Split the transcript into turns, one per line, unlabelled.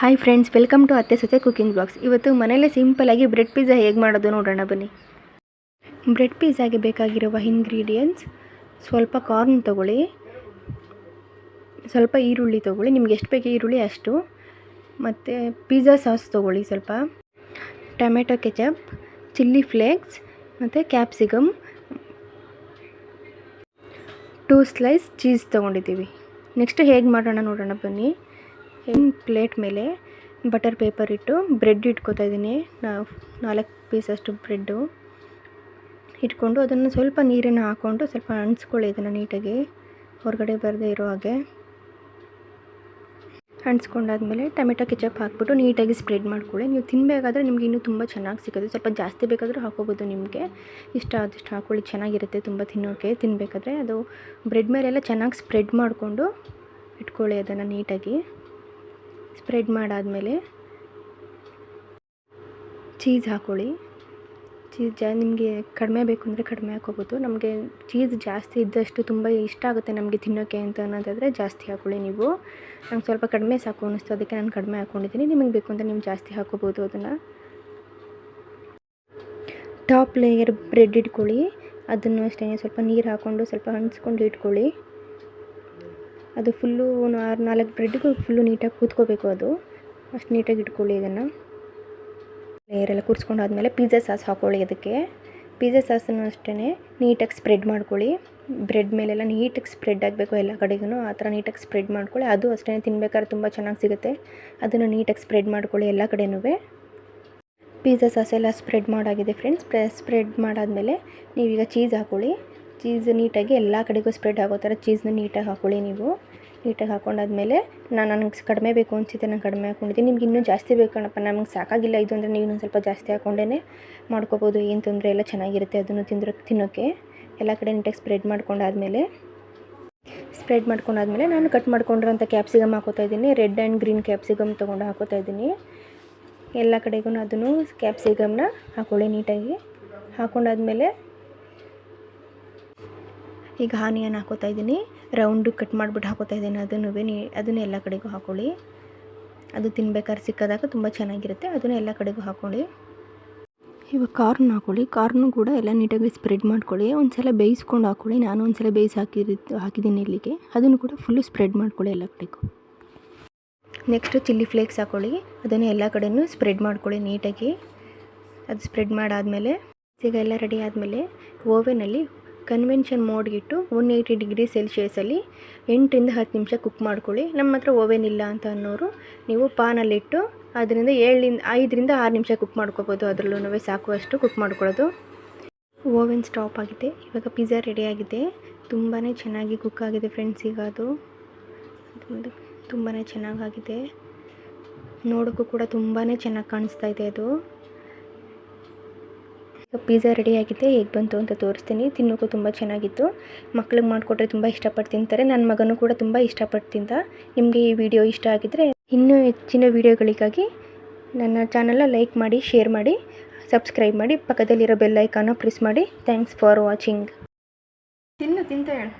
Hi friends welcome to ಅತ್ತೆ ಸೊಸೆ cooking blogs ಇವತ್ತು ಮನೇಲೇ ಸಿಂಪಲಾಗಿ ಬ್ರೆಡ್ ಪಿಜ್ಜಾ ಹೇಗೆ ಮಾಡೋದು ನೋಡೋಣ ಬನ್ನಿ. ಬ್ರೆಡ್ ಪಿಜ್ಜಾಗೆ ಬೇಕಾಗಿರುವ ಇಂಗ್ರೀಡಿಯೆಂಟ್ಸ್ ಸ್ವಲ್ಪ ಕಾರ್ನ್ ತೊಗೊಳ್ಳಿ, ಸ್ವಲ್ಪ ಈರುಳ್ಳಿ ತೊಗೊಳ್ಳಿ, ನಿಮ್ಗೆ ಎಷ್ಟು ಬೇಕು ಈರುಳ್ಳಿ ಅಷ್ಟು. ಮತ್ತು ಪಿಜ್ಜಾ ಸಾಸ್ ತೊಗೊಳ್ಳಿ ಸ್ವಲ್ಪ, ಟೊಮೆಟೊ ಕೆಚಪ್, ಚಿಲ್ಲಿ ಫ್ಲೇಕ್ಸ್, ಮತ್ತು ಕ್ಯಾಪ್ಸಿಕಮ್ ಟೂ ಸ್ಲೈಸ್ ಚೀಸ್ ತೊಗೊಂಡಿದ್ದೀವಿ. ನೆಕ್ಸ್ಟ್ ಹೇಗೆ ಮಾಡೋಣ ನೋಡೋಣ ಬನ್ನಿ. ಪ್ಲೇಟ್ ಮೇಲೆ ಬಟರ್ ಪೇಪರ್ ಇಟ್ಟು ಬ್ರೆಡ್ ಇಟ್ಕೋತಾ ಇದ್ದೀನಿ. ನಾಲ್ಕು ಪೀಸಷ್ಟು ಬ್ರೆಡ್ಡು. ಇಟ್ಕೊಂಡು ಅದನ್ನು ಸ್ವಲ್ಪ ನೀರನ್ನು ಹಾಕ್ಕೊಂಡು ಸ್ವಲ್ಪ ಅಣಿಸ್ಕೊಳ್ಳಿ ಇದನ್ನು ನೀಟಾಗಿ. ಹೊರಗಡೆ ಬರದೇ ಇರೋ ಹಾಗೆ. ಅಣಿಸ್ಕೊಂಡಾದ್ಮೇಲೆ ಟೊಮೆಟೊ ಕೆಚಪ್ ಹಾಕ್ಬಿಟ್ಟು ನೀಟಾಗಿ ಸ್ಪ್ರೆಡ್ ಮಾಡ್ಕೊಳ್ಳಿ. ನೀವು ತಿನ್ನಬೇಕಾದ್ರೆ ನಿಮಗೆ ಇನ್ನೂ ತುಂಬ ಚೆನ್ನಾಗಿ ಸಿಗೋದು ಸ್ವಲ್ಪ ಜಾಸ್ತಿ ಬೇಕಾದರೂ ಹಾಕೋಬೋದು ನಿಮಗೆ. ಇಷ್ಟ ಆದಷ್ಟು ಹಾಕ್ಕೊಳ್ಳಿ ಚೆನ್ನಾಗಿರುತ್ತೆ ತುಂಬ ತಿನ್ನೋಕ್ಕೆ ತಿನ್ನಬೇಕಾದ್ರೆ ಅದು ಬ್ರೆಡ್ ಮೇಲೆಲ್ಲ ಚೆನ್ನಾಗಿ ಸ್ಪ್ರೆಡ್ ಮಾಡಿಕೊಂಡು ಇಟ್ಕೊಳ್ಳಿ ಅದನ್ನು ನೀಟಾಗಿ. ಸ್ಪ್ರೆಡ್ ಮಾಡಾದಮೇಲೆ ಚೀಸ್ ಹಾಕ್ಕೊಳ್ಳಿ ಚೀಸ್ ಜಾ, ನಿಮಗೆ ಕಡಿಮೆ ಬೇಕು ಅಂದರೆ ಕಡಿಮೆ ಹಾಕೋಬೋದು. ನಮಗೆ ಚೀಸ್ ಜಾಸ್ತಿ ಇದ್ದಷ್ಟು ತುಂಬ ಇಷ್ಟ ಆಗುತ್ತೆ ನಮಗೆ ತಿನ್ನೋಕ್ಕೆ ಅಂತ ಅನ್ನೋದಾದರೆ ಜಾಸ್ತಿ ಹಾಕ್ಕೊಳ್ಳಿ ನೀವು. ನಂಗೆ ಸ್ವಲ್ಪ ಕಡಿಮೆ ಸಾಕು ಅನ್ನಿಸ್ತು, ಅದಕ್ಕೆ ನಾನು ಕಡಿಮೆ ಹಾಕ್ಕೊಂಡಿದ್ದೀನಿ ನಿಮಗೆ ಬೇಕು ಅಂತ ನೀವು ಜಾಸ್ತಿ ಹಾಕೋಬೋದು ಅದನ್ನು. ಟಾಪ್ ಲೇಯರ್ ಬ್ರೆಡ್ ಇಟ್ಕೊಳ್ಳಿ. ಅದನ್ನು ಅಷ್ಟೇ ಸ್ವಲ್ಪ ನೀರು ಹಾಕ್ಕೊಂಡು ಸ್ವಲ್ಪ ಹಂಚ್ಕೊಂಡು ಇಟ್ಕೊಳ್ಳಿ. ಅದು ಫುಲ್ಲು ನಾಲ್ಕು ಬ್ರೆಡ್ಗೂ ಫುಲ್ಲು ನೀಟಾಗಿ ಕೂತ್ಕೋಬೇಕು ಅದು. ಅಷ್ಟು ನೀಟಾಗಿ ಇಟ್ಕೊಳ್ಳಿ ಇದನ್ನು. ಲೇಯರೆಲ್ಲ ಕೂರಿಸ್ಕೊಂಡಾದ್ಮೇಲೆ ಪಿಜ್ಜಾ ಸಾಸ್ ಹಾಕ್ಕೊಳ್ಳಿ ಅದಕ್ಕೆ ಪಿಜ್ಜಾ ಸಾಸನ್ನು ಅಷ್ಟೇ ನೀಟಾಗಿ ಸ್ಪ್ರೆಡ್ ಮಾಡ್ಕೊಳ್ಳಿ. ಬ್ರೆಡ್ ಮೇಲೆಲ್ಲ ನೀಟಾಗಿ ಸ್ಪ್ರೆಡ್ ಆಗಬೇಕು ಎಲ್ಲ ಕಡೆಗೂ ಆ ಥರ ನೀಟಾಗಿ ಸ್ಪ್ರೆಡ್ ಮಾಡ್ಕೊಳ್ಳಿ. ಅದು ಅಷ್ಟೇ ತಿನ್ಬೇಕಾದ್ರೆ ತುಂಬ ಚೆನ್ನಾಗಿ ಸಿಗುತ್ತೆ. ಅದನ್ನು ನೀಟಾಗಿ ಸ್ಪ್ರೆಡ್ ಮಾಡ್ಕೊಳ್ಳಿ ಎಲ್ಲ ಕಡೆನೂ ಪಿಜ್ಜಾ ಸಾಸ್ ಎಲ್ಲ ಸ್ಪ್ರೆಡ್ ಮಾಡಾಗಿದೆ ಫ್ರೆಂಡ್ಸ್ ಸ್ಪ್ರೆಡ್ ಮಾಡಾದಮೇಲೆ ನೀವೀಗ ಚೀಸ್ ಹಾಕ್ಕೊಳ್ಳಿ ಚೀಸ್ ನೀಟಾಗಿ ಎಲ್ಲ ಕಡೆಗೂ ಸ್ಪ್ರೆಡ್ ಆಗೋ ಥರ ಚೀಸ್ನ ನೀಟಾಗಿ ಹಾಕ್ಕೊಳ್ಳಿ ನೀವು. ನೀಟಾಗಿ ಹಾಕೊಂಡಾದ್ಮೇಲೆ ನಾನು ನನಗೆ ಕಡಿಮೆ ಬೇಕು ಅನಿಸುತ್ತೆ ನಾನು ಕಡಿಮೆ ಹಾಕ್ಕೊಂಡಿದ್ದೀನಿ ನಿಮ್ಗೆ ಇನ್ನೂ ಜಾಸ್ತಿ ಬೇಕು ಕಣಪ್ಪ, ನಮಗೆ ಸಾಕಾಗಿಲ್ಲ ಇದು ಅಂದರೆ ನೀವು ಇನ್ನೊಂದು ಸ್ವಲ್ಪ ಜಾಸ್ತಿ ಹಾಕ್ಕೊಂಡೇ ಮಾಡ್ಕೋಬೋದು, ಏನು ತೊಂದರೆ ಎಲ್ಲ ಚೆನ್ನಾಗಿರುತ್ತೆ ಅದನ್ನು ತಿಂದ್ರೆ ತಿನ್ನೋಕ್ಕೆ ಎಲ್ಲ ಕಡೆ ನೀಟಾಗಿ ಸ್ಪ್ರೆಡ್ ಮಾಡ್ಕೊಂಡಾದ್ಮೇಲೆ ಸ್ಪ್ರೆಡ್ ಮಾಡ್ಕೊಂಡಾದ್ಮೇಲೆ ನಾನು ಕಟ್ ಮಾಡ್ಕೊಂಡಿರೋಂಥ ಕ್ಯಾಪ್ಸಿಕಮ್ ಹಾಕೋತಾ ಇದ್ದೀನಿ, ರೆಡ್ ಆ್ಯಂಡ್ ಗ್ರೀನ್ ಕ್ಯಾಪ್ಸಿಕಮ್ ತೊಗೊಂಡು ಹಾಕೋತಾ ಇದ್ದೀನಿ. ಎಲ್ಲ ಕಡೆಗೂ ಅದನ್ನು ಕ್ಯಾಪ್ಸಿಕಮ್ನ ಹಾಕೊಳ್ಳಿ ನೀಟಾಗಿ. ಹಾಕೊಂಡಾದ್ಮೇಲೆ ಈಗ ಹಾನಿಯನ್ನು ಹಾಕೋತಾ ಇದ್ದೀನಿ. ರೌಂಡು ಕಟ್ ಮಾಡಿಬಿಟ್ಟು ಹಾಕೋತಾ ಇದ್ದೀನಿ. ಅದನ್ನು ನೀ ಅದನ್ನು ಎಲ್ಲ ಕಡೆಗೂ ಹಾಕೊಳ್ಳಿ. ಅದು ತಿನ್ಬೇಕಾದ್ರೆ ಸಿಕ್ಕದಾಗ ತುಂಬ ಚೆನ್ನಾಗಿರುತ್ತೆ. ಅದನ್ನು ಎಲ್ಲ ಕಡೆಗೂ ಹಾಕೊಳ್ಳಿ. ಇವಾಗ ಕಾರ್ನ್ ಹಾಕ್ಕೊಳ್ಳಿ ಕಾರ್ನು ಕೂಡ ಎಲ್ಲ ನೀಟಾಗಿ ಸ್ಪ್ರೆಡ್ ಮಾಡ್ಕೊಳ್ಳಿ. ಒಂದು ಸಲ ಬೇಯಿಸ್ಕೊಂಡು ಹಾಕೊಳ್ಳಿ. ನಾನು ಒಂದು ಸಲ ಬೇಯಿಸಿ ಹಾಕಿದ್ದು ಹಾಕಿದ್ದೀನಿ ಇಲ್ಲಿಗೆ. ಅದನ್ನು ಕೂಡ ಫುಲ್ಲು ಸ್ಪ್ರೆಡ್ ಮಾಡ್ಕೊಳ್ಳಿ ಎಲ್ಲ ಕಡೆಗೂ. ನೆಕ್ಸ್ಟು ಚಿಲ್ಲಿ ಫ್ಲೇಕ್ಸ್ ಹಾಕೊಳ್ಳಿ. ಅದನ್ನು ಎಲ್ಲ ಕಡೆಯೂ ಸ್ಪ್ರೆಡ್ ಮಾಡ್ಕೊಳ್ಳಿ ನೀಟಾಗಿ. ಅದು ಸ್ಪ್ರೆಡ್ ಮಾಡಾದಮೇಲೆ ಈಗ ಎಲ್ಲ ರೆಡಿ ಆದಮೇಲೆ ಓವೆನಲ್ಲಿ ಕನ್ವೆನ್ಷನ್ ಮೋಡ್ಗಿಟ್ಟು ಒನ್ ಏಯ್ಟಿ ಡಿಗ್ರಿ ಸೆಲ್ಸಿಯಸಲ್ಲಿ ಎಂಟರಿಂದ ಹತ್ತು ನಿಮಿಷ ಕುಕ್ ಮಾಡ್ಕೊಳ್ಳಿ. ನಮ್ಮ ಹತ್ರ ಓವೆನ್ ಇಲ್ಲ ಅಂತ ಅನ್ನೋರು ನೀವು ಪಾನಲ್ಲಿಟ್ಟು ಅದರಿಂದ ಏಳಿಂದ ಐದರಿಂದ ಆರು ನಿಮಿಷ ಕುಕ್ ಮಾಡ್ಕೋಬೋದು. ಅದರಲ್ಲೂ ಸಾಕುವಷ್ಟು ಕುಕ್ ಮಾಡ್ಕೊಳ್ಳೋದು. ಓವೆನ್ ಸ್ಟಾಪ್ ಆಗಿದೆ. ಇವಾಗ ಪಿಜ್ಜಾ ರೆಡಿಯಾಗಿದೆ ತುಂಬಾ ಚೆನ್ನಾಗಿ ಕುಕ್ ಆಗಿದೆ ಫ್ರೆಂಡ್ಸ್ ಈಗ ಅದು. ತುಂಬಾ ಚೆನ್ನಾಗಾಗಿದೆ. ನೋಡೋಕ್ಕೂ ಕೂಡ ತುಂಬಾ ಚೆನ್ನಾಗಿ ಕಾಣಿಸ್ತಾ ಇದೆ ಅದು. ಪಿಜ್ಜಾ ರೆಡಿಯಾಗಿದೆ ಹೇಗೆ ಬಂತು ಅಂತ ತೋರಿಸ್ತೀನಿ. ತಿನ್ನೋಕ್ಕೂ ತುಂಬ ಚೆನ್ನಾಗಿತ್ತು. ಮಕ್ಳಿಗೆ ಮಾಡಿಕೊಟ್ರೆ ತುಂಬ ಇಷ್ಟಪಟ್ಟು ತಿಂತಾರೆ. ನನ್ನ ಮಗನೂ ಕೂಡ ತುಂಬ ಇಷ್ಟಪಟ್ಟು ತಿಂದ. ನಿಮಗೆ ಈ ವಿಡಿಯೋ ಇಷ್ಟ ಆಗಿದ್ದರೆ ಇನ್ನೂ ಹೆಚ್ಚಿನ ವೀಡಿಯೋಗಳಿಗಾಗಿ ನನ್ನ ಚಾನಲ್ನ ಲೈಕ್ ಮಾಡಿ ಶೇರ್ ಮಾಡಿ ಸಬ್ಸ್ಕ್ರೈಬ್ ಮಾಡಿ ಪಕ್ಕದಲ್ಲಿರೋ ಬೆಲ್ ಐಕಾನ ಪ್ರೆಸ್ ಮಾಡಿ. ಥ್ಯಾಂಕ್ಸ್ ಫಾರ್ ವಾಚಿಂಗ್ ತಿನ್ನು ತಿಂತ ಹೇಳು.